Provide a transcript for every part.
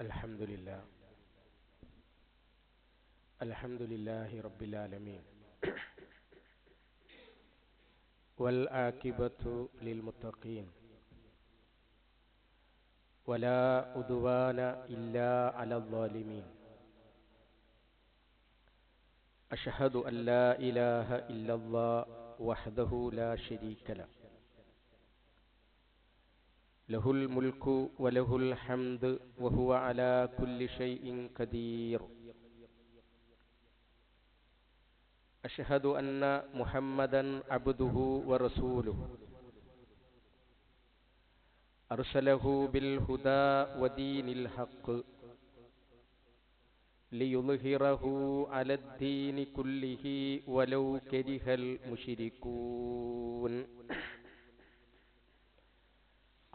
الحمد لله. الحمد لله رب العالمين. والعاقبة للمتقين. ولا عدوان إلا على الظالمين. أشهد أن لا إله إلا الله وحده لا شريك له. له الملك وله الحمد وهو على كل شيء قدير أشهد أن محمدا عبده ورسوله أرسله بالهدى ودين الحق ليظهره على الدين كله ولو كره المشركون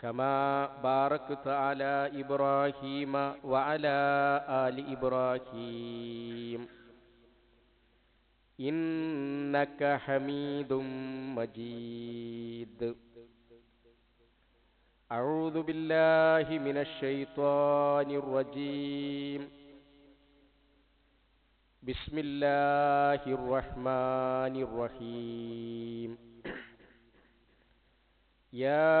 كما باركت على إبراهيم وعلى آل إبراهيم. إنك حميد مجيد. أعوذ بالله من الشيطان الرجيم. بسم الله الرحمن الرحيم. يا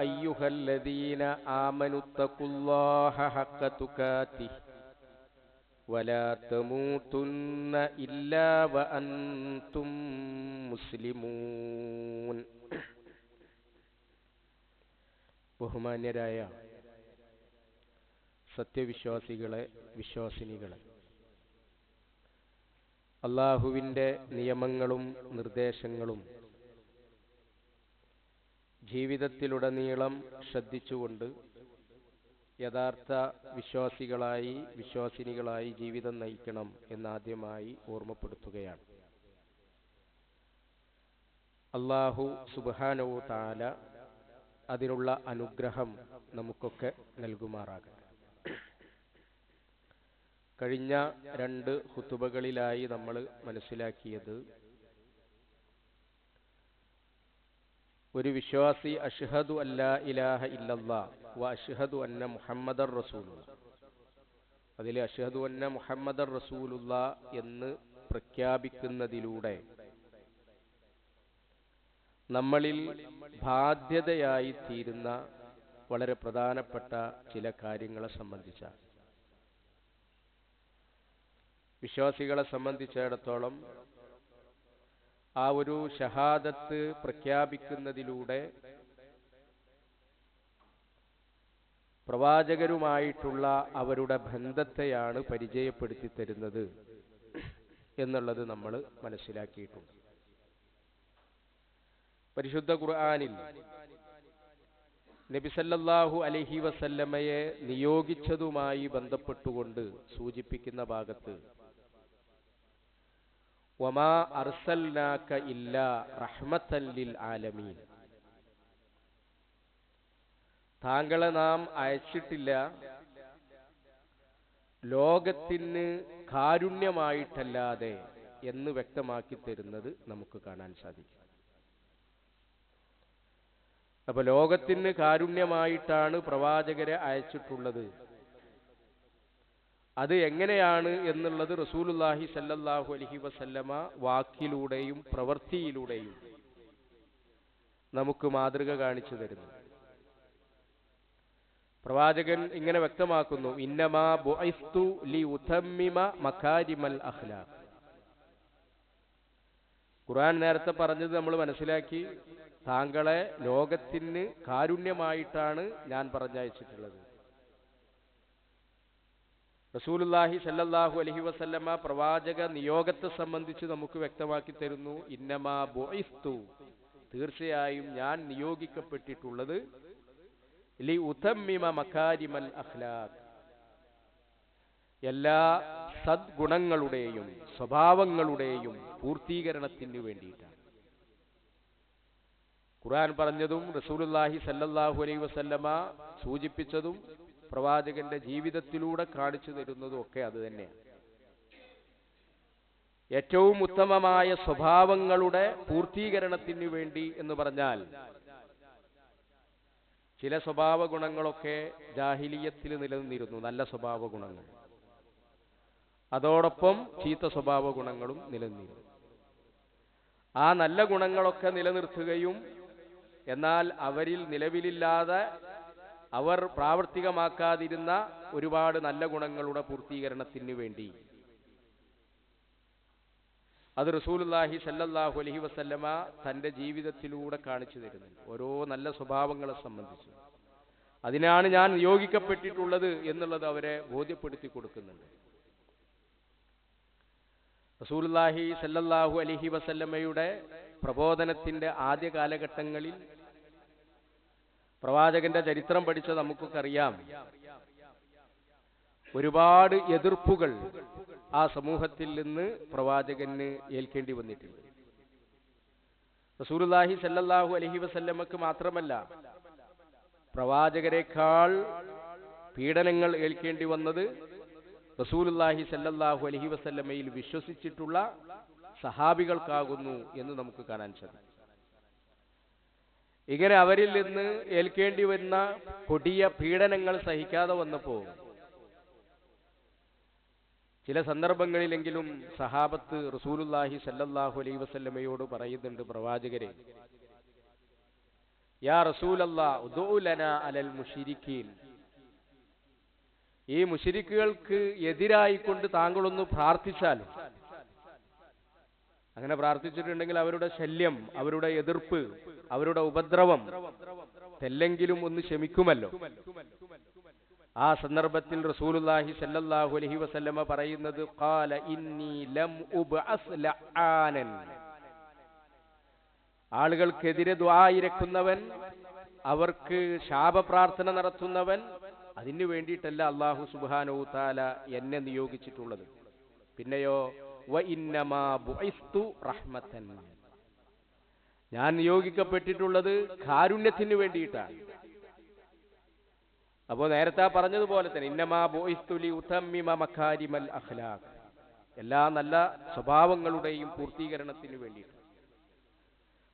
أيها الذين آمنوا اتقوا الله حق تكاته ولا تموتن إلا وأنتم مسلمون ബഹുമാന്യരായ സത്യവിശ്വാസികളെ വിശ്വാസിനികളെ അള്ളാഹുവിൻ്റെ നിയമങ്ങളും നിർദ്ദേശങ്ങളും ജീവിതത്തിലുടനീളം ശ്രദ്ധിച്ചുകൊണ്ട് യഥാർത്ഥ വിശ്വാസികളായി വിശ്വാസിനികളായി ജീവിതം നയിക്കണം എന്നാദ്യമായി ഓർമ്മപ്പെടുത്തുകയാണ്. അള്ളാഹു സുബാനോ താല അതിനുള്ള അനുഗ്രഹം നമുക്കൊക്കെ നൽകുമാറാകട്ടെ. കഴിഞ്ഞ രണ്ട് ഹുത്തുബകളിലായി നമ്മൾ മനസ്സിലാക്കിയത് ഒരു വിശ്വാസി അഷ്ഹദു അല്ലാ ഇലാഹ ഇല്ലല്ലാ വ അഷ്ഹദു അന്ന മുഹമ്മദർ റസൂലുള്ള. അതിൽ അഷ്ഹദു അന്ന മുഹമ്മദർ റസൂലുള്ള എന്ന് പ്രഖ്യാപിക്കുന്നതിലൂടെ നമ്മളിൽ ബാധ്യതയായി തീരുന്ന വളരെ പ്രധാനപ്പെട്ട ചില കാര്യങ്ങളെ സംബന്ധിച്ചാണ് വിശ്വാസികളെ സംബന്ധിച്ചിടത്തോളം ആ ഒരു ഷഹാദത്ത് പ്രഖ്യാപിക്കുന്നതിലൂടെ പ്രവാചകരുമായിട്ടുള്ള അവരുടെ ബന്ധത്തെയാണ് പരിചയപ്പെടുത്തി തരുന്നത് എന്നുള്ളത് നമ്മൾ മനസ്സിലാക്കിയിട്ടുണ്ട്. പരിശുദ്ധ ഖുർആാനിൽ നബിസല്ലാഹു അലഹി വസല്ലമയെ നിയോഗിച്ചതുമായി ബന്ധപ്പെട്ടുകൊണ്ട് സൂചിപ്പിക്കുന്ന ഭാഗത്ത് വമാ അർസൽനാക ആലമീൻ. താങ്കളെ നാം അയച്ചിട്ടില്ല. ലോകത്തിന് കാരുണ്യമായിട്ടല്ലാതെ എന്ന് വ്യക്തമാക്കി തരുന്നത് നമുക്ക് കാണാൻ സാധിക്കും. അപ്പൊ ലോകത്തിന് കാരുണ്യമായിട്ടാണ് പ്രവാചകരെ അയച്ചിട്ടുള്ളത്. അത് എങ്ങനെയാണ് എന്നുള്ളത് റസൂലുല്ലാഹി സല്ലല്ലാഹു അലഹി വസല്ലമ വാക്കിലൂടെയും പ്രവൃത്തിയിലൂടെയും നമുക്ക് മാതൃക കാണിച്ചു തരുന്നു. പ്രവാചകൻ ഇങ്ങനെ വ്യക്തമാക്കുന്നു ഇന്നമാ ലി ഖുർആൻ നേരത്തെ പറഞ്ഞത് നമ്മൾ മനസ്സിലാക്കി താങ്കളെ ലോകത്തിന് കാരുണ്യമായിട്ടാണ് ഞാൻ പറഞ്ഞയച്ചിട്ടുള്ളത്. റസൂലുല്ലാഹി സല്ലല്ലാഹു അലഹി വസല്ലമ പ്രവാചക നിയോഗത്തെ സംബന്ധിച്ച് നമുക്ക് വ്യക്തമാക്കി തരുന്നു. ഇന്നമാ ബുഇസ്തു. തീർച്ചയായും ഞാൻ നിയോഗിക്കപ്പെട്ടിട്ടുള്ളത് ലി ഉതമ്മിമ മകാരിമൽ അഖ്ലാഖ്. എല്ലാ സദ്ഗുണങ്ങളുടെയും സ്വഭാവങ്ങളുടെയും പൂർത്തീകരണത്തിന് വേണ്ടിയിട്ടാണ്. ഖുർആൻ പറഞ്ഞതും റസൂലുള്ളാഹി സല്ലല്ലാഹു അലൈഹി വസല്ലമ സൂചിപ്പിച്ചതും പ്രവാചകന്റെ ജീവിതത്തിലൂടെ കാണിച്ചു തരുന്നതും ഒക്കെ അത് തന്നെയാണ്. ഏറ്റവും ഉത്തമമായ സ്വഭാവങ്ങളുടെ പൂർത്തീകരണത്തിന് വേണ്ടി എന്ന് പറഞ്ഞാൽ ചില സ്വഭാവ ഗുണങ്ങളൊക്കെ ജാഹിലീയത്തിൽ നിലനിന്നിരുന്നു നല്ല സ്വഭാവ ഗുണങ്ങൾ. അതോടൊപ്പം ചീത്ത സ്വഭാവ ഗുണങ്ങളും നിലനിന്നിരുന്നു. ആ നല്ല ഗുണങ്ങളൊക്കെ നിലനിർത്തുകയും എന്നാൽ അവരിൽ നിലവിലില്ലാതെ അവർ പ്രാവർത്തികമാക്കാതിരുന്ന ഒരുപാട് നല്ല ഗുണങ്ങളുടെ പൂർത്തീകരണത്തിന് വേണ്ടി. അത് റസൂലുല്ലാഹി സല്ലല്ലാഹു അലഹി വസല്ലമ തന്റെ ജീവിതത്തിലൂടെ കാണിച്ചു തരുന്നുണ്ട്. ഓരോ നല്ല സ്വഭാവങ്ങളെ സംബന്ധിച്ച്. അതിനാണ് ഞാൻ നിയോഗിക്കപ്പെട്ടിട്ടുള്ളത് എന്നുള്ളത് അവരെ ബോധ്യപ്പെടുത്തി കൊടുക്കുന്നുണ്ട്. റസൂലുല്ലാഹി സല്ലല്ലാഹു അലഹി വസല്ലമയുടെ പ്രബോധനത്തിന്റെ ആദ്യ കാലഘട്ടങ്ങളിൽ പ്രവാചകന്റെ ചരിത്രം പഠിച്ച നമുക്കൊക്കെ അറിയാം ഒരുപാട് എതിർപ്പുകൾ ആ സമൂഹത്തിൽ നിന്ന് പ്രവാചകന് ഏൽക്കേണ്ടി വന്നിട്ടുണ്ട്. റസൂലുല്ലാഹി സല്ലല്ലാഹു അലഹി വസല്ലമക്ക് മാത്രമല്ല പ്രവാചകരെക്കാൾ പീഡനങ്ങൾ ഏൽക്കേണ്ടി വന്നത് റസൂലുല്ലാഹി സല്ലല്ലാഹു അലഹി വസല്ലമയിൽ വിശ്വസിച്ചിട്ടുള്ള സഹാബികൾക്കാകുന്നു എന്ന് നമുക്ക് കാണാൻ സാധിക്കും. ഇങ്ങനെ അവരിൽ നിന്ന് ഏൽക്കേണ്ടി വരുന്ന കൊടിയ പീഡനങ്ങൾ സഹിക്കാതെ വന്നപ്പോ ചില സന്ദർഭങ്ങളിലെങ്കിലും സഹാബത്ത് റസൂലുല്ലാഹി സല്ലല്ലാഹു അലൈ വസല്ലമയോട് പറയുന്നുണ്ട് പ്രവാചകരെ യാ റസൂലല്ലാ ഉദൂലന അലൽ മുഷിരിക്കീൻ. ഈ മുഷിരിക്കുകൾക്ക് എതിരായിക്കൊണ്ട് താങ്കളൊന്ന് പ്രാർത്ഥിച്ചാലും അങ്ങനെ പ്രാർത്ഥിച്ചിട്ടുണ്ടെങ്കിൽ അവരുടെ ശല്യം അവരുടെ എതിർപ്പ് അവരുടെ ഉപദ്രവം തെല്ലെങ്കിലും ഒന്ന് ക്ഷമിക്കുമല്ലോ ആ സന്ദർഭത്തിൽ റസൂലുല്ലാഹി സല്ലല്ലാഹു അലൈഹി വസല്ലമ പറയുന്നത് ഖാല ഇന്നി ലം ഉബ്അസ് ലആനൻ. ആളുകൾക്കെതിരെ ദ്വായിരക്കുന്നവൻ അവർക്ക് ശാപപ്രാർത്ഥന നടത്തുന്നവൻ അതിനു വേണ്ടിയിട്ടല്ല അള്ളാഹു സുബ്ഹാനഹു താല എന്നെ നിയോഗിച്ചിട്ടുള്ളത്. പിന്നെയോ ഞാൻ നിയോഗിക്കപ്പെട്ടിട്ടുള്ളത് കാരുണ്യത്തിന് വേണ്ടിയിട്ടാണ്. അപ്പോൾ നേരത്തെ പറഞ്ഞതുപോലെ തന്നെ ഇന്നമാ ബോയിസ്തുലി ഉത്തമ്മിമ മക്കാരിമൽ അഖ്ലാഖ്. എല്ലാ നല്ല സ്വഭാവങ്ങളുടെയും പൂർത്തീകരണത്തിന് വേണ്ടിയിട്ട്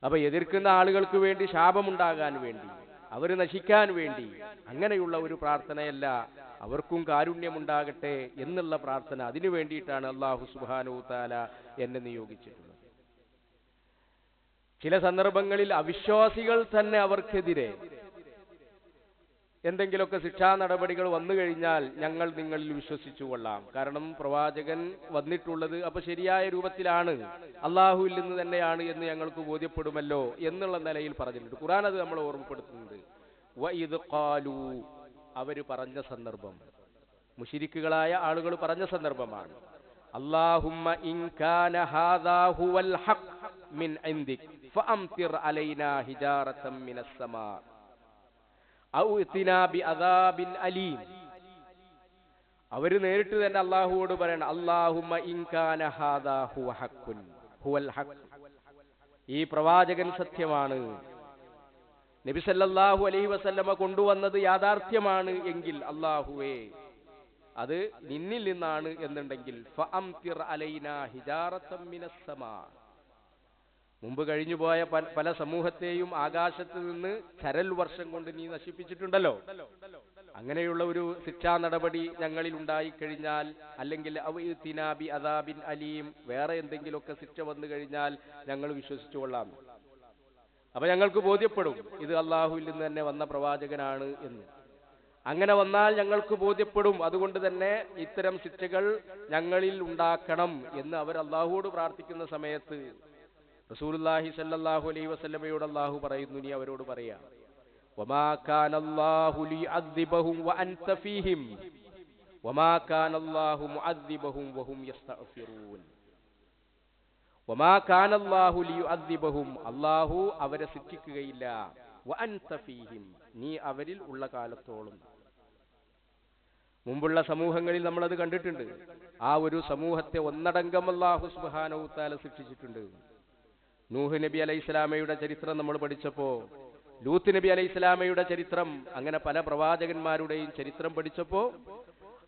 അപ്പൊ എതിർക്കുന്ന ആളുകൾക്ക് വേണ്ടി ശാപമുണ്ടാകാൻ വേണ്ടി. അവർ നശിക്കാൻ വേണ്ടി. അങ്ങനെയുള്ള ഒരു പ്രാർത്ഥനയല്ല. അവർക്കും കാരുണ്യമുണ്ടാകട്ടെ എന്നുള്ള പ്രാർത്ഥന അതിനു വേണ്ടിയിട്ടാണ് അള്ളാഹു സുബാനു താല എന്നെ നിയോഗിച്ചിട്ടുള്ളത്. ചില സന്ദർഭങ്ങളിൽ അവിശ്വാസികൾ തന്നെ അവർക്കെതിരെ എന്തെങ്കിലുമൊക്കെ ശിക്ഷാ നടപടികൾ വന്നു കഴിഞ്ഞാൽ ഞങ്ങൾ നിങ്ങളിൽ വിശ്വസിച്ചു കൊള്ളാം. കാരണം പ്രവാചകൻ വന്നിട്ടുള്ളത് അപ്പൊ ശരിയായ രൂപത്തിലാണ്. അള്ളാഹുവിൽ നിന്ന് തന്നെയാണ് എന്ന് ഞങ്ങൾക്ക് ബോധ്യപ്പെടുമല്ലോ എന്നുള്ള നിലയിൽ പറഞ്ഞിട്ടുണ്ട്. ഖുറാൻ അത് നമ്മൾ ഖാലു അവർ പറഞ്ഞ സന്ദർഭം. മുഷിരിക്കുകളായ ആളുകൾ പറഞ്ഞ സന്ദർഭമാണ്. കാന ഹാദാ ഹുവൽ ഹഖ് മിൻ അലൈനാ അലീം. അവർ നേരിട്ട് തന്നെ അള്ളാഹുവോട് പറയണം ഹുവൽ ഹഖ്. ഈ പ്രവാചകൻ സത്യമാണ്. നബിസല്ലാഹു അലൈഹി വസല്ലമ കൊണ്ടുവന്നത് യാഥാർത്ഥ്യമാണ് എങ്കിൽ അള്ളാഹുവേ അത് നിന്നിൽ നിന്നാണ് എന്നുണ്ടെങ്കിൽ ഫഅംതിർ അലൈനാ ഹിജാറത്തം മിനസ് സമാ മുമ്പ് കഴിഞ്ഞുപോയ പല സമൂഹത്തെയും ആകാശത്ത് നിന്ന് ചരൽ വർഷം കൊണ്ട് നീ നശിപ്പിച്ചിട്ടുണ്ടല്ലോ. അങ്ങനെയുള്ള ഒരു ശിക്ഷാ നടപടി ഞങ്ങളിൽ ഉണ്ടായി കഴിഞ്ഞാൽ അല്ലെങ്കിൽ തിനാബി അദാബിൻ അലീം വേറെ എന്തെങ്കിലുമൊക്കെ ശിക്ഷ വന്നു കഴിഞ്ഞാൽ ഞങ്ങൾ വിശ്വസിച്ചു കൊള്ളാം. അപ്പൊ ഞങ്ങൾക്ക് ബോധ്യപ്പെടും ഇത് അള്ളാഹുവിൽ നിന്ന് തന്നെ വന്ന പ്രവാചകനാണ് എന്ന്. അങ്ങനെ വന്നാൽ ഞങ്ങൾക്ക് ബോധ്യപ്പെടും അതുകൊണ്ട് തന്നെ ഇത്തരം ശിക്ഷകൾ ഞങ്ങളിൽ ഉണ്ടാക്കണം എന്ന് അവർ അള്ളാഹുവോട് പ്രാർത്ഥിക്കുന്ന സമയത്ത് റസൂലുള്ളാഹി സല്ലല്ലാഹു അലൈഹി വസല്ലമയോട് അള്ളാഹു പറയുന്നു നീ അവരോട് പറയാ വമാ കാന അല്ലാഹു ലിഅദ്ദിബഹും വഅൻത ഫീഹിം വമാ കാന അല്ലാഹു മുഅദ്ദിബഹും വഹും യസ്തഗ്ഫിറൂൻ. വമാ കാന അല്ലാഹു ലിയുഅദ്ദിബഹും അല്ലാഹു അവരെ ശിക്ഷിക്കുകയില്ല വഅൻത ഫീഹിം നീ അവരിൽ ഉള്ള കാലത്തോളം. മുമ്പുള്ള സമൂഹങ്ങളിൽ നമ്മളത് കണ്ടിട്ടുണ്ട്. ആ ഒരു സമൂഹത്തെ ഒന്നടങ്കം അള്ളാഹു സുബ്ഹാനഹു തആല ശിക്ഷിച്ചിട്ടുണ്ട്. നൂഹ് നബി അലൈഹി സ്വലാമയുടെ ചരിത്രം നമ്മൾ പഠിച്ചപ്പോ ലൂത്ത് നബി അലൈഹി സ്വലാമയുടെ ചരിത്രം അങ്ങനെ പല പ്രവാചകന്മാരുടെയും ചരിത്രം പഠിച്ചപ്പോ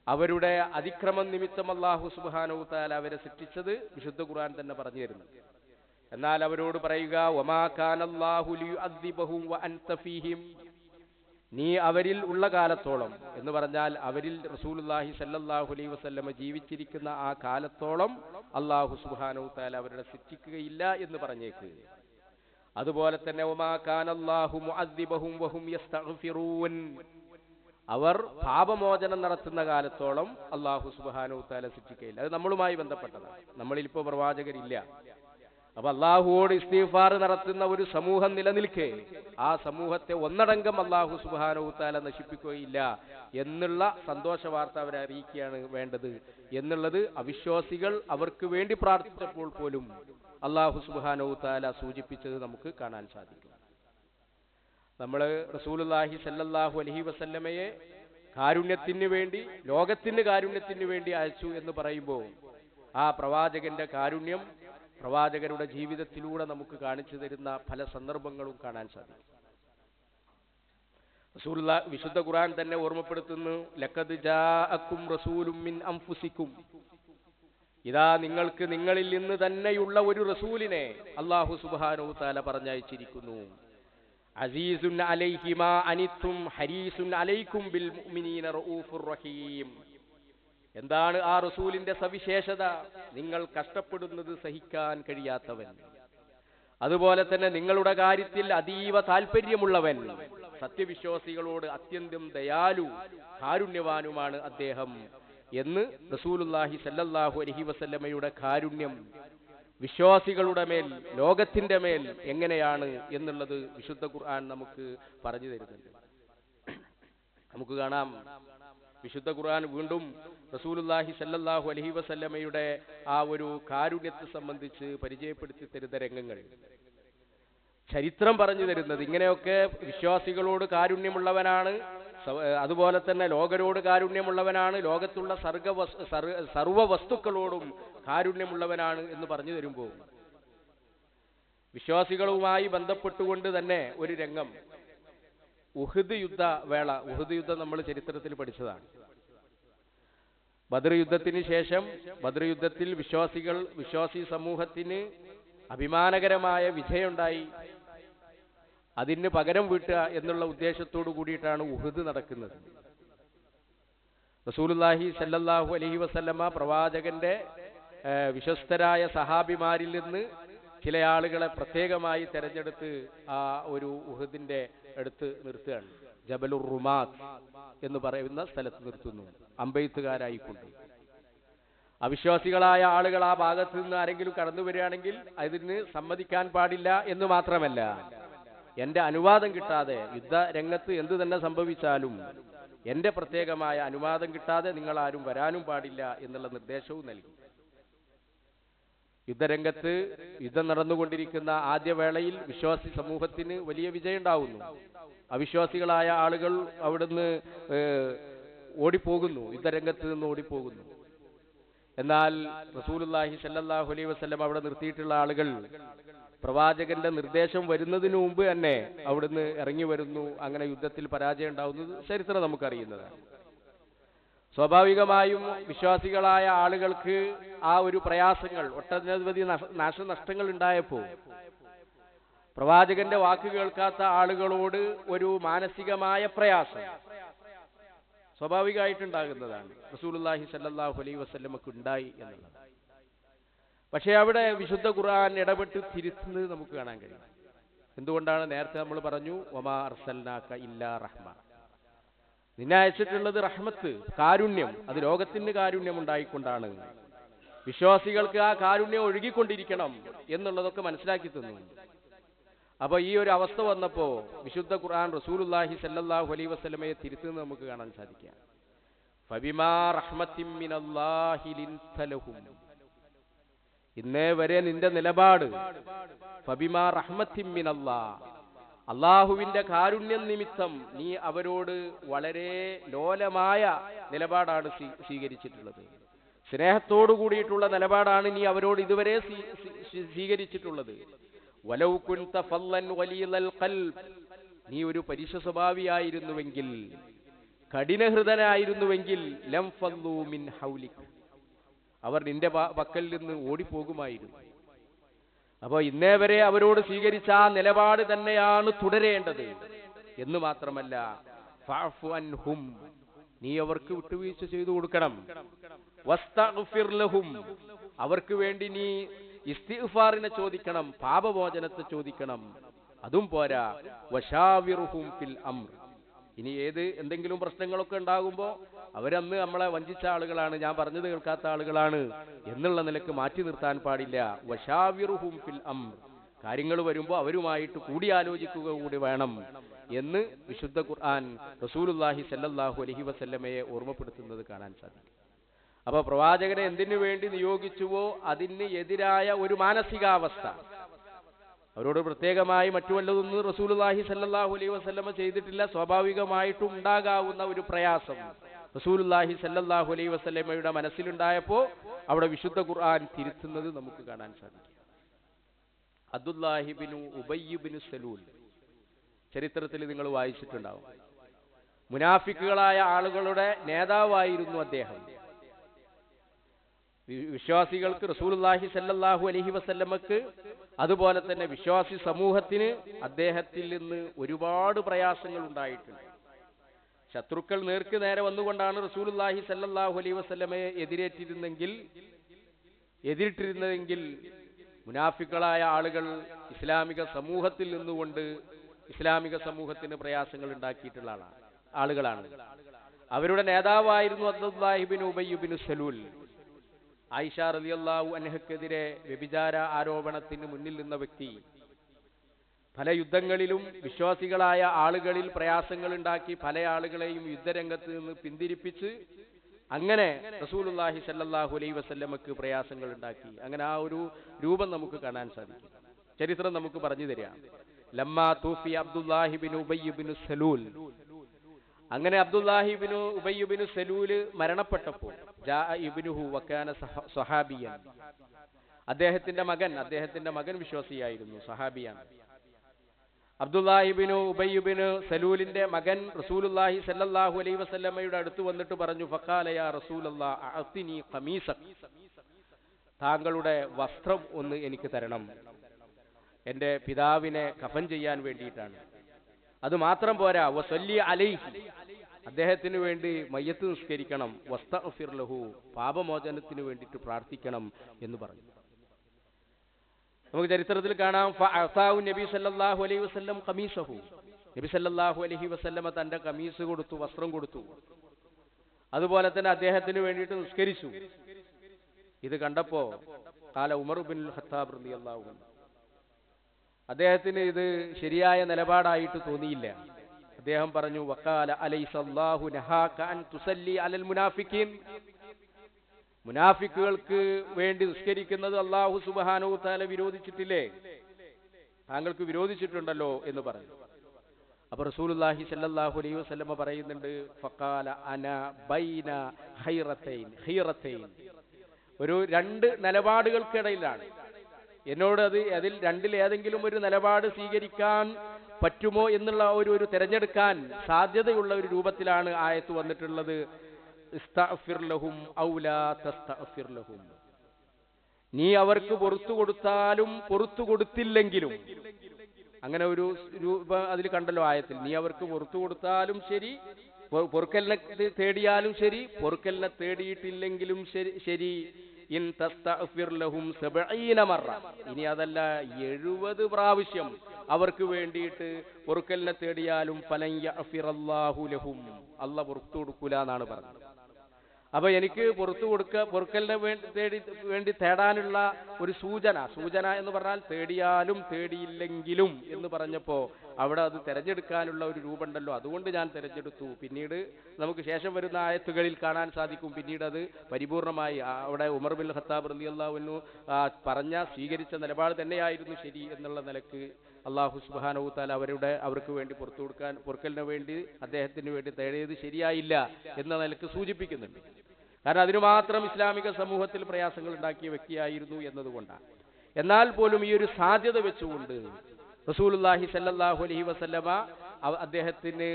അവരുടെ അതിക്രമം നിമിത്തം അള്ളാഹു സുബ്ഹാനഹു തആല അവരെ സൃഷ്ടിച്ചത് വിശുദ്ധ ഖുർആൻ തന്നെ പറഞ്ഞു തരുന്നു. എന്നാൽ അവരോട് പറയുക ഒമാ ഖാൻ അള്ളാഹു നീ അവരിൽ ഉള്ള കാലത്തോളം എന്ന് പറഞ്ഞാൽ അവരിൽ റസൂലുള്ളാഹി സല്ലല്ലാഹു അലൈഹി വസല്ലമ ജീവിച്ചിരിക്കുന്ന ആ കാലത്തോളം അള്ളാഹു സുബ്ഹാനഹു തആല അവരുടെ ശിക്ഷിക്കുകയില്ല എന്ന് പറഞ്ഞേക്ക്. അതുപോലെ തന്നെ അവർ പാപമോചനം നടത്തുന്ന കാലത്തോളം അള്ളാഹു സുബ്ഹാനഹു തആല ശിക്ഷിക്കുകയില്ല അത് നമ്മളുമായി ബന്ധപ്പെട്ടതാണ്. നമ്മളിൽ ഇപ്പോൾ പ്രവാചകരില്ല. അപ്പൊ അള്ളാഹുവോട് ഇസ്തീഫാർ നടത്തുന്ന ഒരു സമൂഹം നിലനിൽക്കെ. ആ സമൂഹത്തെ ഒന്നടങ്കം അള്ളാഹു സുബാനവുത്താല നശിപ്പിക്കുകയില്ല എന്നുള്ള സന്തോഷ വാർത്ത അവരെ അറിയിക്കുകയാണ് വേണ്ടത്. എന്നുള്ളത് അവിശ്വാസികൾ അവർക്ക് വേണ്ടി പ്രാർത്ഥിച്ചപ്പോൾ പോലും അള്ളാഹു സുബാനവുത്താല സൂചിപ്പിച്ചത് നമുക്ക് കാണാൻ സാധിക്കും. നമ്മൾ റസൂലുല്ലാഹി സല്ലല്ലാഹു അലഹി വസല്ലമയെ കാരുണ്യത്തിന് വേണ്ടി ലോകത്തിന് കാരുണ്യത്തിന് വേണ്ടി അയച്ചു എന്ന് പറയുമ്പോൾ ആ പ്രവാചകന്റെ കാരുണ്യം പ്രവാചകരുടെ ജീവിതത്തിലൂടെ നമുക്ക് കാണിച്ചു തരുന്ന പല സന്ദർഭങ്ങളും കാണാൻ സാധിക്കും. റസൂലുള്ള വിശുദ്ധ ഖുറാൻ തന്നെ ഓർമ്മപ്പെടുത്തുന്നു ലക്കത് ജാഅക്കും റസൂലും മിൻ അംഫുസിക്കും ഇതാ നിങ്ങൾക്ക് നിങ്ങളിൽ നിന്ന് തന്നെയുള്ള ഒരു റസൂലിനെ അള്ളാഹു സുബ്ഹാനഹു താല പറഞ്ഞയച്ചിരിക്കുന്നു. അസീസുൻ അലൈഹിമാ അനിത്തും ഹരീസുൻ അലൈക്കും ബിൽ റഹീം. എന്താണ് ആ റസൂലിന്റെ സവിശേഷത? നിങ്ങൾ കഷ്ടപ്പെടുന്നത് സഹിക്കാൻ കഴിയാത്തവൻ. അതുപോലെ തന്നെ നിങ്ങളുടെ കാര്യത്തിൽ അതീവ താല്പര്യമുള്ളവൻ സത്യവിശ്വാസികളോട് അത്യന്തം ദയാലു കാരുണ്യവാനുമാണ് അദ്ദേഹം എന്ന് റസൂലുല്ലാഹി സല്ലല്ലാഹു അലഹി വസല്ലമ്മയുടെ കാരുണ്യം വിശ്വാസികളുടെ മേൽ ലോകത്തിന്റെ മേൽ എങ്ങനെയാണ് എന്നുള്ളത് വിശുദ്ധ ഖുർആൻ നമുക്ക് പറഞ്ഞു തരുന്നുണ്ട്. നമുക്ക് കാണാം. വിശുദ്ധ ഖുർആൻ വീണ്ടും റസൂലുല്ലാഹി സല്ലല്ലാഹു അലഹി വസല്ലമയുടെ ആ ഒരു കാരുണ്യത്തെ സംബന്ധിച്ച് പരിചയപ്പെടുത്തി തരുന്ന രംഗങ്ങൾ. ചരിത്രം പറഞ്ഞു തരുന്നത് ഇങ്ങനെയൊക്കെ വിശ്വാസികളോട് കാരുണ്യമുള്ളവനാണ് അതുപോലെ തന്നെ ലോകരോട് കാരുണ്യമുള്ളവനാണ് ലോകത്തുള്ള സർഗ വസ്- സർ- സർവ വസ്തുക്കളോടും കാരുണ്യമുള്ളവനാണ് എന്ന് പറഞ്ഞു തരുമ്പോൾ വിശ്വാസികളുമായി ബന്ധപ്പെട്ടുകൊണ്ട് തന്നെ ഒരു രംഗം. ഉഹുദ് യുദ്ധ വേള ഉഹുദ് യുദ്ധം നമ്മൾ ചരിത്രത്തിൽ പഠിച്ചതാണ്. ബദർ യുദ്ധത്തിന് ശേഷം ബദർ യുദ്ധത്തിൽ വിശ്വാസികൾ വിശ്വാസി സമൂഹത്തിന് അഭിമാനകരമായ വിജയമുണ്ടായി. അതിന് പകരം വീട്ടുക എന്നുള്ള ഉദ്ദേശത്തോടു കൂടിയിട്ടാണ് ഉഹുദ് നടക്കുന്നത്. റസൂലുല്ലാഹി സല്ലല്ലാഹു അലഹി വസല്ലമ പ്രവാചകന്റെ വിശ്വസ്തരായ സഹാബിമാരിൽ നിന്ന് ചില ആളുകളെ പ്രത്യേകമായി തെരഞ്ഞെടുത്ത് ആ ഒരു ഉഹദിന്റെ അടുത്ത് നിർത്തുകയാണ്. ജബലുർ റുമാത് എന്ന് പറയുന്ന സ്ഥലത്ത് നിർത്തുന്നു. അമ്പെയ്ത്തുകാരായിക്കൊണ്ട്. അവിശ്വാസികളായ ആളുകൾ ആ ഭാഗത്ത് നിന്ന് ആരെങ്കിലും കടന്നു വരികയാണെങ്കിൽ അതിന് സമ്മതിക്കാൻ പാടില്ല എന്ന് മാത്രമല്ല എന്റെ അനുവാദം കിട്ടാതെ യുദ്ധ രംഗത്ത് എന്ത് തന്നെ സംഭവിച്ചാലും എന്റെ പ്രത്യേകമായ അനുവാദം കിട്ടാതെ നിങ്ങൾ ആരും വരാനും പാടില്ല എന്നുള്ള നിർദ്ദേശവും നൽകി. യുദ്ധരംഗത്ത് യുദ്ധം നടന്നുകൊണ്ടിരിക്കുന്ന ആദ്യ വേളയിൽ വിശ്വാസി സമൂഹത്തിന് വലിയ വിജയം ഉണ്ടാവുന്നു അവിശ്വാസികളായ ആളുകൾ അവിടുന്ന് ഓടിപ്പോകുന്നു. യുദ്ധരംഗത്ത് നിന്ന് ഓടിപ്പോകുന്നു. എന്നാൽ റസൂലുള്ളാഹി സല്ലാഹു അലൈഹി വസ്ലം അവിടെ നിർത്തിയിട്ടുള്ള ആളുകൾ പ്രവാചകന്റെ നിർദ്ദേശം വരുന്നതിന് മുമ്പ് തന്നെ അവിടുന്ന് ഇറങ്ങി വരുന്നു. അങ്ങനെ യുദ്ധത്തിൽ പരാജയം ഉണ്ടാവുന്നത് ചരിത്രം നമുക്കറിയുന്നതാണ്. സ്വാഭാവികമായും വിശ്വാസികളായ ആളുകൾക്ക് ആ ഒരു പ്രയാസങ്ങൾ ഒട്ടനവധി നഷ- നാശനഷ്ടങ്ങൾ ഉണ്ടായപ്പോൾ പ്രവാചകന്റെ വാക്ക് കേൾക്കാത്ത ആളുകളോട് ഒരു മാനസികമായ പ്രയാസം സ്വാഭാവികമായിട്ടുണ്ടാകുന്നതാണ്. റസൂലുള്ളാഹി സല്ലാഹു അലൈ വസല്ലമക്ക് ഉണ്ടായി എന്നുള്ളത്. പക്ഷേ അവിടെ വിശുദ്ധ ഖുർആൻ ഇടപെട്ട് തിരുത്തുന്നത് നമുക്ക് കാണാൻ കഴിയും. എന്തുകൊണ്ടാണ് നേരത്തെ നമ്മൾ പറഞ്ഞു ഒമാ അർസൽനാക ഇല്ലാ റഹ്മ. നിന്നെ അയച്ചിട്ടുള്ളത് റഹ്മത്ത് കാരുണ്യം. അത് ലോകത്തിന് കാരുണ്യം ഉണ്ടായിക്കൊണ്ടാണ്. വിശ്വാസികൾക്ക് ആ കാരുണ്യം ഒഴുകിക്കൊണ്ടിരിക്കണം എന്നുള്ളതൊക്കെ മനസ്സിലാക്കി തന്നു. അപ്പൊ ഈ ഒരു അവസ്ഥ വന്നപ്പോ വിശുദ്ധ ഖുർആൻ റസൂലുള്ളാഹി സല്ലല്ലാഹു അലൈഹി വസ്ലമയെ തിരുത്തുന്നത് നമുക്ക് കാണാൻ സാധിക്കാം. ഫബിമാ ഇന്നേ വരെ നിന്റെ നിലപാട് ഫബിമാ റഹ്മത്തിൻ അള്ളാഹുവിന്റെ കാരുണ്യം നിമിത്തം നീ അവരോട് വളരെ ലോലമായ നിലപാടാണ് സ്വീകരിച്ചിട്ടുള്ളത്. സ്നേഹത്തോടു കൂടിയിട്ടുള്ള നിലപാടാണ് നീ അവരോട് ഇതുവരെ സ്വീ- സ്വീ- സ്വീകരിച്ചിട്ടുള്ളത്. നീ ഒരു പരീക്ഷ സ്വഭാവിയായിരുന്നുവെങ്കിൽ കഠിനഹൃദനായിരുന്നുവെങ്കിൽ ലം മിൻ ഹൗലിക്. അവർ നിന്റെ പക്കൽ നിന്ന് ഓടിപ്പോകുമായിരുന്നു. അപ്പോ ഇന്നേ വരെ അവരോട് സ്വീകരിച്ച ആ നിലപാട് തന്നെയാണ് തുടരേണ്ടത്. എന്ന് മാത്രമല്ല നീ അവർക്ക് വിട്ടുവീഴ്ച ചെയ്തു കൊടുക്കണം. അവർക്ക് വേണ്ടി നീ ഇസ്തിഫാറിനെ ചോദിക്കണം പാപമോചനത്തെ ചോദിക്കണം. അതും പോരാ വശാവിറുഹും ഫിൽ അംർ. ഇനി ഏത് എന്തെങ്കിലും പ്രശ്നങ്ങളൊക്കെ ഉണ്ടാകുമ്പോൾ അവരന്ന് നമ്മളെ വഞ്ചിച്ച ആളുകളാണ് ഞാൻ പറഞ്ഞത് കേൾക്കാത്ത ആളുകളാണ് എന്നുള്ള നിലയ്ക്ക് മാറ്റി നിർത്താൻ പാടില്ല. വശാവിറുഹും ഫിൽ അം കാര്യങ്ങൾ വരുമ്പോൾ അവരുമായിട്ട് കൂടിയാലോചിക്കുക കൂടി വേണം എന്ന് വിശുദ്ധ ഖുർആൻ റസൂലുല്ലാഹി സല്ലല്ലാഹു അലഹി വസല്ലമയെ ഓർമ്മപ്പെടുത്തുന്നത് കാണാൻ സാധിക്കും. അപ്പോൾ പ്രവാചകനെ എന്തിനു വേണ്ടി നിയോഗിച്ചുവോ? അതിന് എതിരായ ഒരു മാനസികാവസ്ഥ. അവരോട് പ്രത്യേകമായി മറ്റു വല്ലതൊന്നും റസൂലുള്ളാഹി സല്ലാഹു അലൈഹി വസ്ലമ ചെയ്തിട്ടില്ല. സ്വാഭാവികമായിട്ടും ഉണ്ടാകാവുന്ന ഒരു പ്രയാസം റസൂലുള്ളാഹി സല്ലാഹു അലൈഹി വസ്ലമയുടെ മനസ്സിലുണ്ടായപ്പോ അവിടെ വിശുദ്ധ ഖുർആൻ തിരുത്തുന്നത് നമുക്ക് കാണാൻ സാധിക്കും. അബ്ദുല്ലാഹിബിനു ഉബയ്യുബിനു സലൂൽ ചരിത്രത്തിൽ നിങ്ങൾ വായിച്ചിട്ടുണ്ടാവും. മുനാഫിക്കുകളായ ആളുകളുടെ നേതാവായിരുന്നു അദ്ദേഹം. വിശ്വാസികൾക്ക് റസൂലുള്ളാഹി സല്ലാഹു അലഹി വസല്ലമക്ക് അതുപോലെ തന്നെ വിശ്വാസി സമൂഹത്തിന് അദ്ദേഹത്തിൽ നിന്ന് ഒരുപാട് പ്രയാസങ്ങൾ ഉണ്ടായിട്ടുണ്ട്. ശത്രുക്കൾ നേർക്ക് നേരെ വന്നുകൊണ്ടാണ് റസൂലുള്ളാഹി സല്ലാഹു അലൈഹി വസല്ലമയെ എതിരേറ്റിരുന്നെങ്കിൽ എതിരിട്ടിരുന്നതെങ്കിൽ മുനാഫിക്കളായ ആളുകൾ ഇസ്ലാമിക സമൂഹത്തിൽ നിന്നുകൊണ്ട് ഇസ്ലാമിക സമൂഹത്തിന് പ്രയാസങ്ങൾ ഉണ്ടാക്കിയിട്ടുള്ള ആളാണ് ആളുകളാണ്. അവരുടെ നേതാവായിരുന്നു അബ്ദുല്ലാഹിബിൻ ഉബയ്യുബിൻ സലൂൽ. ആയിഷ റളിയല്ലാഹു അൻഹക്കെതിരെ വ്യഭിചാര ആരോപണത്തിന് മുന്നിൽ നിന്ന വ്യക്തി. പല യുദ്ധങ്ങളിലും വിശ്വാസികളായ ആളുകളിൽ പ്രയാസങ്ങൾ ഉണ്ടാക്കി പല ആളുകളെയും യുദ്ധരംഗത്ത് നിന്ന് പിന്തിരിപ്പിച്ച് അങ്ങനെ റസൂലുള്ളാഹി സല്ലല്ലാഹു അലൈഹി വസല്ലമക്ക് പ്രയാസങ്ങൾ ഉണ്ടാക്കി അങ്ങനെ ആ ഒരു രൂപം നമുക്ക് കാണാൻ സാധിക്കും. ചരിത്രം നമുക്ക് പറഞ്ഞു തരാം. ലമ്മ തൂഫി അബ്ദുല്ലാഹിബിൻ ഉബയ്യുബിൻ സലൂൽ. അങ്ങനെ അബ്ദുല്ലാഹിബിനു ഉബയ്യുബിനു സലൂൽ മരണപ്പെട്ടപ്പോൾ സഹാബിയൻ അദ്ദേഹത്തിന്റെ മകൻ അദ്ദേഹത്തിന്റെ മകൻ വിശ്വാസിയായിരുന്നു സഹാബിയാണ് അബ്ദുല്ലാഹിബിനു ഉബയ്യുബിന് സലൂലിന്റെ മകൻ റസൂലുല്ലാഹി സല്ലാഹു അലൈ വസല്ലമയുടെ അടുത്ത് വന്നിട്ട് പറഞ്ഞു ഖമീസക് താങ്കളുടെ വസ്ത്രം ഒന്ന് എനിക്ക് തരണം. എന്റെ പിതാവിനെ കഫൻ ചെയ്യാൻ വേണ്ടിയിട്ടാണ്. അത് മാത്രം പോരാ വസല്ലി അലൈഹി. അദ്ദേഹത്തിന് വേണ്ടി മയ്യത്ത് നിസ്കരിക്കണം. വസ്തഗ്ഫിർ ലഹു പാപമോചനത്തിന് വേണ്ടിയിട്ട് പ്രാർത്ഥിക്കണം എന്ന് പറഞ്ഞു. നമുക്ക് ചരിത്രത്തിൽ കാണാം നബി സല്ലല്ലാഹു അലൈഹി വസല്ലം ഖമീസഹു. നബി സല്ലല്ലാഹു അലൈഹി വസല്ലമ തന്റെ കമീസ് കൊടുത്തു വസ്ത്രം കൊടുത്തു. അതുപോലെ തന്നെ അദ്ദേഹത്തിന് വേണ്ടിയിട്ട് നിസ്കരിച്ചു. ഇത് കണ്ടപ്പോ കാല ഉമർ ബിൻ ഖത്താബ് റളിയല്ലാഹു അദ്ദേഹത്തിന് ഇത് ശരിയായ നിലപാടായിട്ട് തോന്നിയില്ല. അദ്ദേഹം പറഞ്ഞു വക്കാല അലൈസല്ലാഹു നഹാക അൻ തുസല്ലി അലൽ മുനാഫിക്കീൻ മുനാഫിക്കുകൾക്ക് വേണ്ടി നിസ്കരിക്കുന്നത് അള്ളാഹു സുബാനോ താല വിരോധിച്ചിട്ടില്ലേ? താങ്കൾക്ക് വിരോധിച്ചിട്ടുണ്ടല്ലോ എന്ന് പറഞ്ഞു. അപ്പൊ റസൂലുള്ളാഹി സല്ലാഹു അലൈഹി വസ്ലമ പറയുന്നുണ്ട് അന ബൈന ഒരു രണ്ട് നിലപാടുകൾക്കിടയിലാണ്. എന്നോട് അത് അതിൽ രണ്ടിൽ ഏതെങ്കിലും ഒരു നിലപാട് സ്വീകരിക്കാൻ പറ്റുമോ എന്നുള്ള ഒരു ഒരു തിരഞ്ഞെടുക്കാൻ സാധ്യതയുള്ള ഒരു രൂപത്തിലാണ് ആയത്ത് വന്നിട്ടുള്ളത്. നീ അവർക്ക് പുറത്തു കൊടുത്താലും പുറത്തു കൊടുത്തില്ലെങ്കിലും. അങ്ങനെ ഒരു രൂപ അതിൽ കണ്ടല്ലോ ആയത്തിൽ. നീ അവർക്ക് പുറത്തു കൊടുത്താലും ശരി പൊറുക്കലിനെ തേടിയാലും ശരി പൊറുക്കലിനെ തേടിയിട്ടില്ലെങ്കിലും ശരി ശരി. ഇനി അതല്ല എഴുപത് പ്രാവശ്യം അവർക്ക് വേണ്ടിയിട്ട് പൊറുക്കലിനെ തേടിയാലും ഫലൻ യഗ്ഫിറല്ലാഹു ലഹും. കൊടുക്കൂല എന്നാണ് പറഞ്ഞത്. അപ്പൊ എനിക്ക് പുറത്തു കൊടുക്ക പൊറുക്കലിനെ വേണ്ടി തേടി വേണ്ടി തേടാനുള്ള ഒരു സൂചന സൂചന എന്ന് പറഞ്ഞാൽ തേടിയാലും തേടിയില്ലെങ്കിലും എന്ന് പറഞ്ഞപ്പോ അവിടെ അത് തിരഞ്ഞെടുക്കാനുള്ള ഒരു രൂപമുണ്ടല്ലോ. അതുകൊണ്ട് ഞാൻ തിരഞ്ഞെടുത്തു. പിന്നീട് നമുക്ക് ശേഷം വരുന്ന ആയത്തുകളിൽ കാണാൻ സാധിക്കും പിന്നീട് അത് പരിപൂർണമായി. അവിടെ ഉമർ ബിൻ ഖത്താബ് റലി അള്ളാഹുവിനു പറഞ്ഞ സ്വീകരിച്ച നിലപാട് തന്നെയായിരുന്നു ശരി എന്നുള്ള നിലയ്ക്ക് അള്ളാഹു സുബാനവു താല അവരുടെ അവർക്ക് വേണ്ടി പുറത്തു കൊടുക്കാൻ പൊറുക്കലിന് വേണ്ടി അദ്ദേഹത്തിന് വേണ്ടി തേടിയത് ശരിയായില്ല എന്ന നിലയ്ക്ക് സൂചിപ്പിക്കുന്നുണ്ട്. കാരണം അതിനു മാത്രം ഇസ്ലാമിക സമൂഹത്തിൽ പ്രയാസങ്ങൾ ഉണ്ടാക്കിയ വ്യക്തിയായിരുന്നു എന്നതുകൊണ്ടാണ്. എന്നാൽ പോലും ഈ ഒരു സാധ്യത വെച്ചുകൊണ്ട് റസൂലുല്ലാഹി സല്ലല്ലാഹു അലൈഹി വസല്ലമ അദ്ദേഹത്തിന്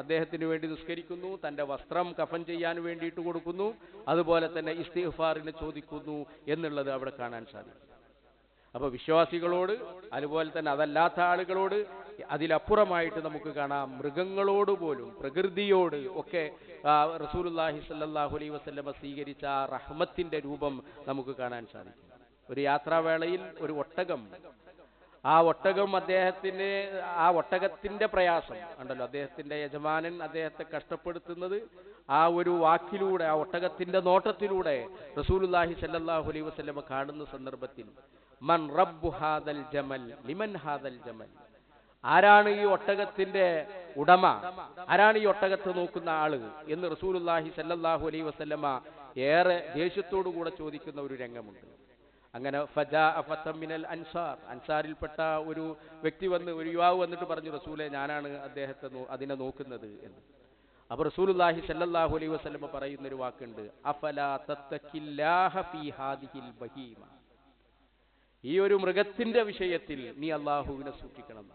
അദ്ദേഹത്തിന് വേണ്ടി നിസ്കരിക്കുന്നു തന്റെ വസ്ത്രം കഫൻ ചെയ്യാൻ വേണ്ടിയിട്ട് കൊടുക്കുന്നു അതുപോലെ തന്നെ ഇസ്തിഗ്ഫാറിന് ചോദിക്കുന്നു എന്നുള്ളത് അവിടെ കാണാൻ സാധിക്കും. അപ്പൊ വിശ്വാസികളോട് അതുപോലെ തന്നെ അതല്ലാത്ത ആളുകളോട് അതിലപ്പുറമായിട്ട് നമുക്ക് കാണാം മൃഗങ്ങളോട് പോലും പ്രകൃതിയോട് ഒക്കെ റസൂലുല്ലാഹി സ്വല്ലല്ലാഹു അലൈഹി വസല്ലമ സ്വീകരിച്ച ആ റഹ്മത്തിന്റെ രൂപം നമുക്ക് കാണാൻ സാധിക്കും. ഒരു യാത്രാവേളയിൽ ഒരു ഒട്ടകം. ആ ഒട്ടകം അദ്ദേഹത്തിന് ആ ഒട്ടകത്തിന്റെ പ്രയാസം ഉണ്ടല്ലോ. അദ്ദേഹത്തിന്റെ യജമാനൻ അദ്ദേഹത്തെ കഷ്ടപ്പെടുത്തുന്നത് ആ ഒരു വാക്കിലൂടെ ആ ഒട്ടകത്തിന്റെ നോട്ടത്തിലൂടെ റസൂലുള്ളാഹി സല്ലാഹു അലൈഹി വസല്ലമ കാണുന്ന സന്ദർഭത്തിൽ മൻ റബ്ബു ഹാദൽ ജമൽ ലിമൻ ഹാദൽ ജമൽ. ആരാണ് ഈ ഒട്ടകത്തിന്റെ ഉടമ? ആരാണ് ഈ ഒട്ടകത്ത് നോക്കുന്ന ആൾ? എന്ന് റസൂലുള്ളാഹി സല്ലാഹു അലൈ വസല്ലമ ഏറെ ദേഷ്യത്തോടു കൂടെ ചോദിക്കുന്ന ഒരു രംഗമുണ്ട്. അങ്ങനെ മിനൽ അൻസാർ അൻസാരിൽപ്പെട്ട ഒരു വ്യക്തി വന്ന് ഒരു യുവാവ് വന്നിട്ട് പറഞ്ഞു റസൂലെ ഞാനാണ് അദ്ദേഹത്തെ അതിനെ നോക്കുന്നത് എന്ന്. അപ്പൊ റസൂലുള്ളാഹി സല്ലാഹു അലൈ വസല്ലമ പറയുന്ന ഒരു വാക്കുണ്ട് അഫലാ ഈ ഒരു മൃഗത്തിന്റെ വിഷയത്തിൽ നീ അള്ളാഹുവിനെ സൂക്ഷിക്കണം.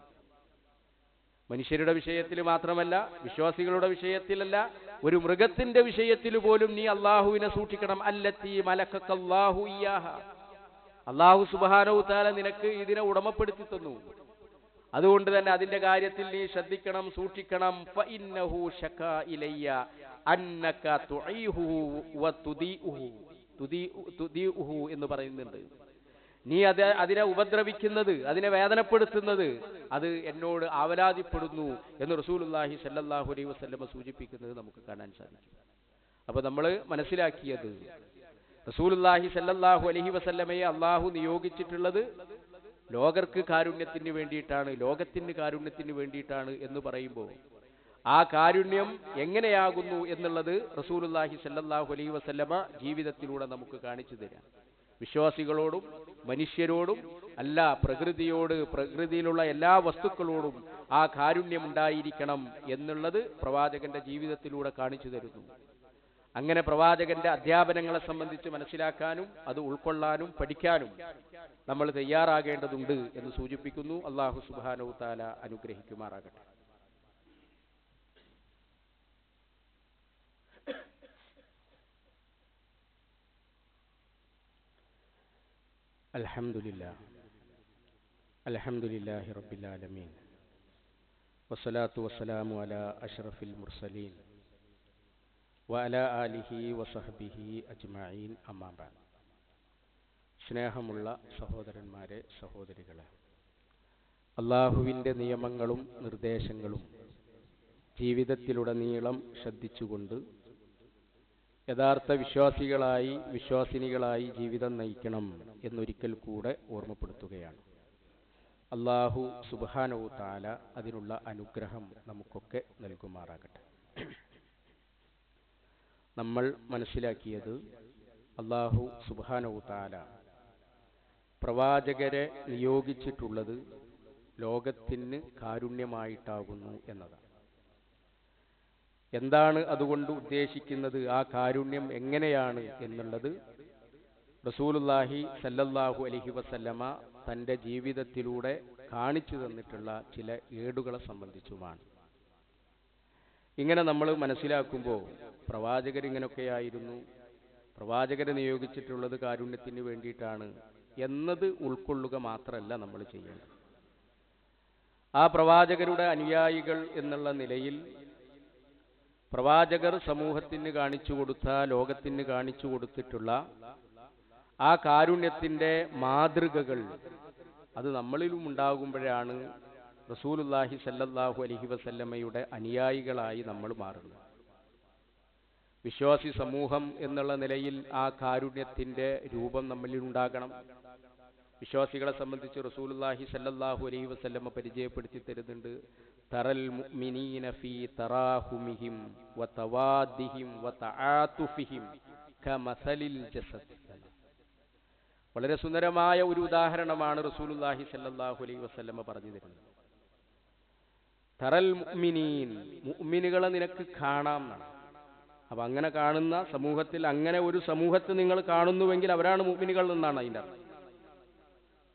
മനുഷ്യരുടെ വിഷയത്തിൽ മാത്രമല്ല വിശ്വാസികളുടെ വിഷയത്തിലല്ല ഒരു മൃഗത്തിന്റെ വിഷയത്തിൽ പോലും നീ അള്ളാഹുവിനെ സൂക്ഷിക്കണം. അല്ലത്തി മലക്കല്ലാഹു അള്ളാഹു സുബാനവു താല നിനക്ക് ഇതിനെ ഉടമപ്പെടുത്തി തന്നു. അതുകൊണ്ട് തന്നെ അതിന്റെ കാര്യത്തിൽ നീ ശ്രദ്ധിക്കണം സൂക്ഷിക്കണം. എന്ന് പറയുന്നുണ്ട്. നീ അത് അതിനെ ഉപദ്രവിക്കുന്നത് അതിനെ വേദനപ്പെടുത്തുന്നത് അത് എന്നോട് ആവലാതിപ്പെടുന്നു എന്ന് റസൂലുള്ളാഹി സല്ലാഹു അലൈ വസല്ലമ സൂചിപ്പിക്കുന്നത് നമുക്ക് കാണാൻ സാധിക്കും. അപ്പോൾ നമ്മൾ മനസ്സിലാക്കിയത് റസൂലുള്ളാഹി സല്ലാഹു അലഹി വസല്ലമയെ അള്ളാഹു നിയോഗിച്ചിട്ടുള്ളത് ലോകർക്ക് കാരുണ്യത്തിന് വേണ്ടിയിട്ടാണ് ലോകത്തിന് കാരുണ്യത്തിന് വേണ്ടിയിട്ടാണ് എന്ന് പറയുമ്പോൾ ആ കാരുണ്യം എങ്ങനെയാകുന്നു എന്നുള്ളത് റസൂലുള്ളാഹി സല്ലാഹു അലൈഹി വസല്ലമ ജീവിതത്തിലൂടെ നമുക്ക് കാണിച്ചു തരാം. വിശ്വാസികളോടും മനുഷ്യരോടും അല്ല പ്രകൃതിയോട് പ്രകൃതിയിലുള്ള എല്ലാ വസ്തുക്കളോടും ആ കാരുണ്യം ഉണ്ടായിരിക്കണം എന്നുള്ളത് പ്രവാചകന്റെ ജീവിതത്തിലൂടെ കാണിച്ചു തരുന്നു. അങ്ങനെ പ്രവാചകന്റെ അധ്യാപനങ്ങളെ സംബന്ധിച്ച് മനസ്സിലാക്കാനും അത് ഉൾക്കൊള്ളാനും പഠിക്കാനും നമ്മൾ തയ്യാറാകേണ്ടതുണ്ട് എന്ന് സൂചിപ്പിക്കുന്നു. അള്ളാഹു സുബാനോ താല അനുഗ്രഹിക്കുമാറാകട്ടെ. അൽഹംദുലില്ലാ. അൽഹംദുലില്ലാഹി റബ്ബിൽ ആലമീൻ. വസ്സലാത്തു വസ്സലാമു അലാ അഷ്റഫിൽ മുർസലീൻ. വഅല ആലിഹി വസഹബിഹി അജ്മഈൻ. അമ്മാ ബഅദ് സ്നേഹമുള്ള സഹോദരന്മാരെ സഹോദരികളെ അള്ളാഹുവിന്റെ നിയമങ്ങളും നിർദ്ദേശങ്ങളും ജീവിതത്തിലുടനീളം ശ്രദ്ധിച്ചുകൊണ്ട് യഥാർത്ഥ വിശ്വാസികളായി വിശ്വാസിനികളായി ജീവിതം നയിക്കണം എന്നൊരിക്കൽ കൂടെ ഓർമ്മപ്പെടുത്തുകയാണ്. അള്ളാഹു സുബാനവു താല അതിനുള്ള അനുഗ്രഹം നമുക്കൊക്കെ നൽകുമാറാകട്ടെ. നമ്മൾ മനസ്സിലാക്കിയത് അള്ളാഹു സുബാനവു താല പ്രവാചകരെ നിയോഗിച്ചിട്ടുള്ളത് ലോകത്തിന് കാരുണ്യമായിട്ടാകുന്നു എന്നതാണ്. എന്താണ് അതുകൊണ്ട് ഉദ്ദേശിക്കുന്നത്? ആ കാരുണ്യം എങ്ങനെയാണ് എന്നുള്ളത് റസൂലുല്ലാഹി സല്ലല്ലാഹു അലഹി വസല്ലമ തന്റെ ജീവിതത്തിലൂടെ കാണിച്ചു തന്നിട്ടുള്ള ചില ഏടുകളെ സംബന്ധിച്ചുമാണ്. ഇങ്ങനെ നമ്മൾ മനസ്സിലാക്കുമ്പോൾ പ്രവാചകർ ഇങ്ങനെയൊക്കെയായിരുന്നു പ്രവാചകരെ നിയോഗിച്ചിട്ടുള്ളത് കാരുണ്യത്തിന് വേണ്ടിയിട്ടാണ് എന്നത് ഉൾക്കൊള്ളുക മാത്രമല്ല നമ്മൾ ചെയ്യേണ്ടത്. ആ പ്രവാചകരുടെ അനുയായികൾ എന്നുള്ള നിലയിൽ പ്രവാചകർ സമൂഹത്തിന് കാണിച്ചു കൊടുത്ത ലോകത്തിന് കാണിച്ചു കൊടുത്തിട്ടുള്ള ആ കാരുണ്യത്തിന്റെ മാതൃകകൾ അത് നമ്മളിലും ഉണ്ടാകുമ്പോഴാണ് റസൂലുല്ലാഹി സല്ലല്ലാഹു അലഹി വസല്ലമ്മയുടെ അനുയായികളായി നമ്മൾ മാറുന്നത്. വിശ്വാസി സമൂഹം എന്നുള്ള നിലയിൽ ആ കാരുണ്യത്തിന്റെ രൂപം നമ്മളിൽ ഉണ്ടാകണം. വിശ്വാസികളെ സംബന്ധിച്ച് റസൂലുള്ളാഹി സല്ലല്ലാഹു അലൈഹി വസല്ലമ പരിചയപ്പെടുത്തി തരുന്നുണ്ട്. തറൽ മുഅ്മിനീന ഫീ വതവാദിഹിം ജസദ്. വളരെ സുന്ദരമായ ഒരു ഉദാഹരണമാണ് റസൂലുള്ളാഹി സല്ലല്ലാഹു അലൈഹി വസല്ലമ പറഞ്ഞു തരുന്നത്. തറൽ മുഅ്മിനീൻ മുഅ്മിനുകളെ നിനക്ക് കാണാം എന്നാണ്. അപ്പൊ അങ്ങനെ കാണുന്ന സമൂഹത്തിൽ അങ്ങനെ ഒരു സമൂഹത്തെ നിങ്ങൾ കാണുന്നുവെങ്കിൽ അവരാണ് മുഅ്മിനുകൾ എന്നാണ് അതിന്റെ അർത്ഥം.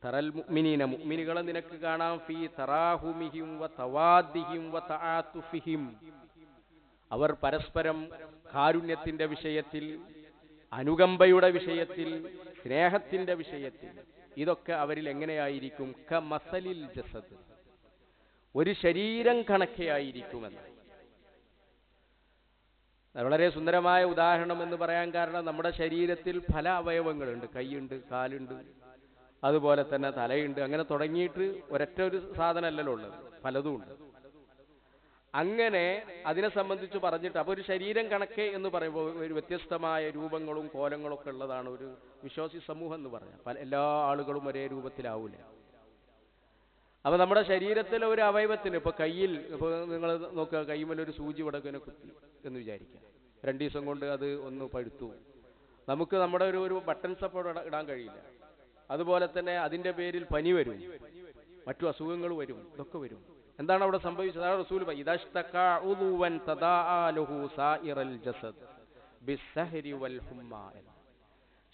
തറൽ മുഅ്മിനീന മുഅ്മിനുകളെ നിനക്ക് കാണാം. ഫീ തറാഹുമിഹിം വ തവാദിഹിം വ തആതുഫിഹിം അവർ പരസ്പരം കാരുണ്യത്തിന്റെ വിഷയത്തിൽ അനുകമ്പയുടെ വിഷയത്തിൽ സ്നേഹത്തിന്റെ വിഷയത്തിൽ. ഇതൊക്കെ അവരിൽ എങ്ങനെയായിരിക്കും? ക മസലിൽ ജസദ്. ഒരു ശരീരം കണക്കെയായിരിക്കുമെന്ന്. വളരെ സുന്ദരമായ ഉദാഹരണം എന്ന് പറയാൻ കാരണം നമ്മുടെ ശരീരത്തിൽ പല അവയവങ്ങളുണ്ട്. കൈയുണ്ട് കാലുണ്ട് അതുപോലെ തന്നെ തലയുണ്ട്. അങ്ങനെ തുടങ്ങിയിട്ട് ഒരൊറ്റ ഒരു സാധനമല്ലല്ലോ ഉള്ളത്. പലതും ഉണ്ട്. അങ്ങനെ അതിനെ സംബന്ധിച്ച് പറഞ്ഞിട്ട് അപ്പൊ ഒരു ശരീരം കണക്കെ എന്ന് പറയുമ്പോൾ ഒരു വ്യത്യസ്തമായ രൂപങ്ങളും കോലങ്ങളും ഒക്കെ ഉള്ളതാണ് ഒരു വിശ്വാസി സമൂഹം എന്ന് പറഞ്ഞാൽ പല എല്ലാ ആളുകളും ഒരേ രൂപത്തിലാവൂല. അപ്പൊ നമ്മുടെ ശരീരത്തിലെ ഒരു അവയവത്തിന് ഇപ്പൊ കയ്യിൽ ഇപ്പൊ നിങ്ങൾ നോക്കുക കൈമേൽ ഒരു സൂചി വടക്കിനെ കുത്തി എന്ന് വിചാരിക്കുക. രണ്ടു ദിവസം കൊണ്ട് അത് ഒന്ന് പഴുത്തു. നമുക്ക് നമ്മുടെ ഒരു ഒരു ബട്ടൺസ് അപ്പോൾ ഇടാൻ കഴിയില്ല. അതുപോലെ തന്നെ അതിന്റെ പേരിൽ പനി വരും. മറ്റു അസുഖങ്ങൾ വരും. ഇതൊക്കെ വരും. എന്താണ് അവിടെ സംഭവിച്ചത്? റസൂൽ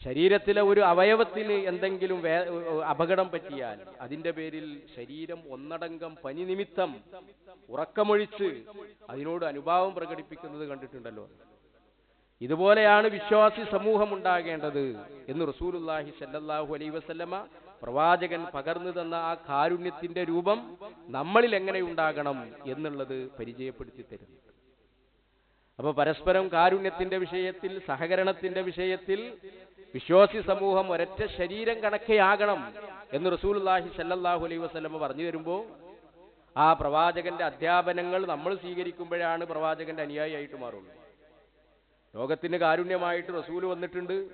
ശരീരത്തിലെ ഒരു അവയവത്തിന് എന്തെങ്കിലും അപകടം പറ്റിയാൽ അതിന്റെ പേരിൽ ശരീരം ഒന്നടങ്കം പനി നിമിത്തം ഉറക്കമൊഴിച്ച് അതിനോട് അനുഭാവം പ്രകടിപ്പിക്കുന്നത് കണ്ടിട്ടുണ്ടല്ലോ. ഇതുപോലെയാണ് വിശ്വാസി സമൂഹം ഉണ്ടാകേണ്ടത് എന്ന് റസൂലുല്ലാഹി സല്ലല്ലാഹു അലൈഹി വസല്ലമ പ്രവാചകൻ പകർന്നു തന്ന ആ കാരുണ്യത്തിന്റെ രൂപം നമ്മളിൽ എങ്ങനെ ഉണ്ടാകണം എന്നുള്ളത് പരിചയപ്പെടുത്തി തരുന്നു. അപ്പൊ പരസ്പരം കാരുണ്യത്തിന്റെ വിഷയത്തിൽ സഹകരണത്തിന്റെ വിഷയത്തിൽ വിശ്വാസി സമൂഹം ഒരൊറ്റ ശരീരം കണക്കെയാകണം എന്ന് റസൂലുല്ലാഹി സല്ലല്ലാഹു അലൈഹി വസല്ലമ പറഞ്ഞു തരുമ്പോൾ ആ പ്രവാചകന്റെ അധ്യാപനങ്ങൾ നമ്മൾ സ്വീകരിക്കുമ്പോഴാണ് പ്രവാചകന്റെ അനുയായിയായിട്ട് മാറുള്ളൂ. ലോകത്തിന് കാരുണ്യമായിട്ട് റസൂൽ വന്നിട്ടുണ്ട്.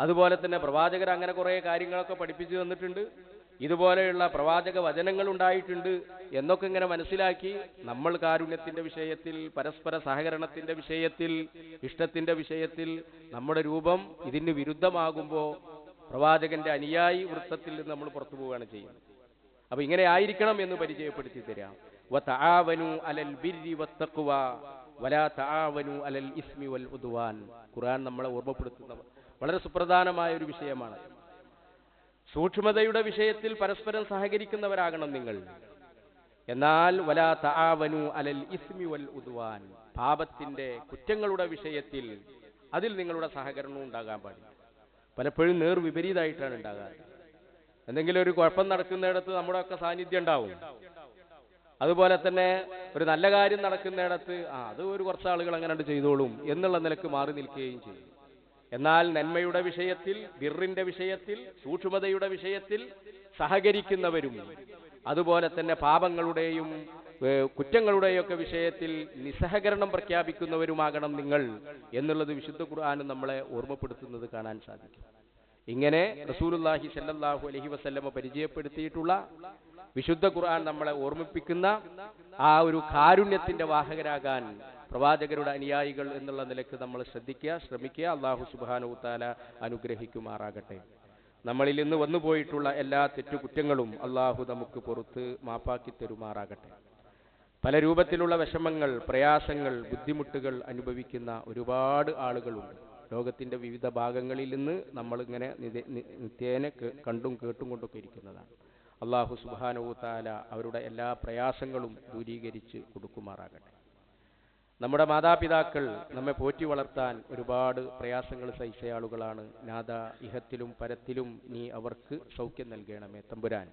അതുപോലെ തന്നെ പ്രവാചകർ അങ്ങനെ കുറേ കാര്യങ്ങളൊക്കെ പഠിപ്പിച്ചു തന്നിട്ടുണ്ട്. ഇതുപോലെയുള്ള പ്രവാചക വചനങ്ങൾ ഉണ്ടായിട്ടുണ്ട് എന്നൊക്കെ ഇങ്ങനെ മനസ്സിലാക്കി നമ്മൾ കാരുണ്യത്തിന്റെ വിഷയത്തിൽ പരസ്പര സഹകരണത്തിന്റെ വിഷയത്തിൽ ഇഷ്ടത്തിന്റെ വിഷയത്തിൽ നമ്മുടെ രൂപം ഇതിന് വിരുദ്ധമാകുമ്പോൾ പ്രവാചകന്റെ അനുയായി വൃത്തത്തിൽ നിന്ന് നമ്മൾ പുറത്തു പോവുകയാണ് ചെയ്യുന്നത്. അപ്പൊ ഇങ്ങനെ ആയിരിക്കണം എന്ന് പരിചയപ്പെടുത്തി തരാം. വലാ അലൽ ഇസ്മി വൽ ഉദ്വാൻ. ഖുർആൻ നമ്മളെ ഓർമ്മപ്പെടുത്തുന്ന വളരെ സുപ്രധാനമായ ഒരു വിഷയമാണ്. സൂക്ഷ്മതയുടെ വിഷയത്തിൽ പരസ്പരം സഹകരിക്കുന്നവരാകണം നിങ്ങൾ. എന്നാൽ വലാ തആവനു അലൽ ഇസ്മി വൽ ഉദ്വാൻ. പാപത്തിന്റെ കുറ്റങ്ങളുടെ വിഷയത്തിൽ അതിൽ നിങ്ങളുടെ സഹകരണം ഉണ്ടാകാൻ പാടില്ല. പലപ്പോഴും നേർ വിപരീതമായിട്ടാണ് ഉണ്ടാകാറ്. എന്തെങ്കിലും ഒരു കുഴപ്പം നടക്കുന്നിടത്ത് നമ്മുടെ ഒക്കെ സാന്നിധ്യം ഉണ്ടാവും. അതുപോലെ തന്നെ ഒരു നല്ല കാര്യം നടക്കുന്നിടത്ത് ആ അത് ഒരു കുറച്ച് ആളുകൾ അങ്ങനെ ചെയ്തോളും എന്നുള്ള നിലയ്ക്ക് മാറി നിൽക്കുകയും ചെയ്യും. എന്നാൽ നന്മയുടെ വിഷയത്തിൽ ബിറിന്റെ വിഷയത്തിൽ സൂക്ഷ്മതയുടെ വിഷയത്തിൽ സഹകരിക്കുന്നവരും അതുപോലെ തന്നെ പാപങ്ങളുടെയും കുറ്റങ്ങളുടെയൊക്കെ വിഷയത്തിൽ നിസ്സഹകരണം പ്രഖ്യാപിക്കുന്നവരുമാകണം നിങ്ങൾ എന്നുള്ളത് വിശുദ്ധ ഖുർആൻ നമ്മളെ ഓർമ്മപ്പെടുത്തുന്നത് കാണാൻ സാധിക്കും. ഇങ്ങനെ റസൂലുല്ലാഹി സല്ലാഹു അലഹി വസല്ലമ പരിചയപ്പെടുത്തിയിട്ടുള്ള വിശുദ്ധ ഖുർആൻ നമ്മളെ ഓർമ്മിപ്പിക്കുന്ന ആ ഒരു കാരുണ്യത്തിന്റെ വാഹകരാകാൻ പ്രവാചകരുടെ അനുയായികൾ എന്നുള്ള നിലയ്ക്ക് നമ്മൾ ശ്രദ്ധിക്കുക ശ്രമിക്കുക. അള്ളാഹു സുബ്ഹാനഹു താല അനുഗ്രഹിക്കുമാറാകട്ടെ. നമ്മളിൽ നിന്ന് വന്നുപോയിട്ടുള്ള എല്ലാ തെറ്റുകുറ്റങ്ങളും അള്ളാഹു നമുക്ക് പുറത്ത് മാപ്പാക്കി തരുമാറാകട്ടെ. പല രൂപത്തിലുള്ള വിഷമങ്ങൾ പ്രയാസങ്ങൾ ബുദ്ധിമുട്ടുകൾ അനുഭവിക്കുന്ന ഒരുപാട് ആളുകളുണ്ട്. ലോകത്തിന്റെ വിവിധ ഭാഗങ്ങളിൽ നിന്ന് നമ്മളിങ്ങനെ നിത്യേന കണ്ടും കേട്ടും കൊണ്ടൊക്കെ ഇരിക്കുന്നതാണ്. അള്ളാഹു സുബാനവുത്താല അവരുടെ എല്ലാ പ്രയാസങ്ങളും ദൂരീകരിച്ച് കൊടുക്കുമാറാകട്ടെ. നമ്മുടെ മാതാപിതാക്കൾ നമ്മെ പോറ്റി വളർത്താൻ ഒരുപാട് പ്രയാസങ്ങൾ സഹിച്ച ആളുകളാണ് നാദ ഇഹത്തിലും പരത്തിലും നീ അവർക്ക് സൗഖ്യം നൽകണമേ തമ്പുരാൻ.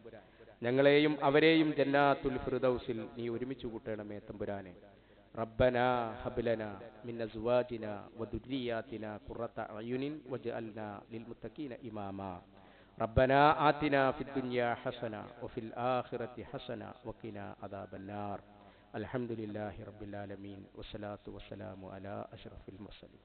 ഞങ്ങളെയും അവരെയും ജന്നാത്തുൽ ഫിർദൗസിൽ നീ ഒരുമിച്ച് കൂട്ടണമേ തമ്പുരാനെ. റബ്ബന ഹബ്ലന മിൻ അസ്വാജിന വദുരിയാതിന ഖുറത അയുനിൻ വജ്അൽന ലിൽ മുത്തഖീന ഇമാമാ. ربنا آتنا في الدنيا حسنة وفي الآخرة حسنة وقنا عذاب النار. الحمد لله رب العالمين والصلاة والسلام على أشرف المرسلين.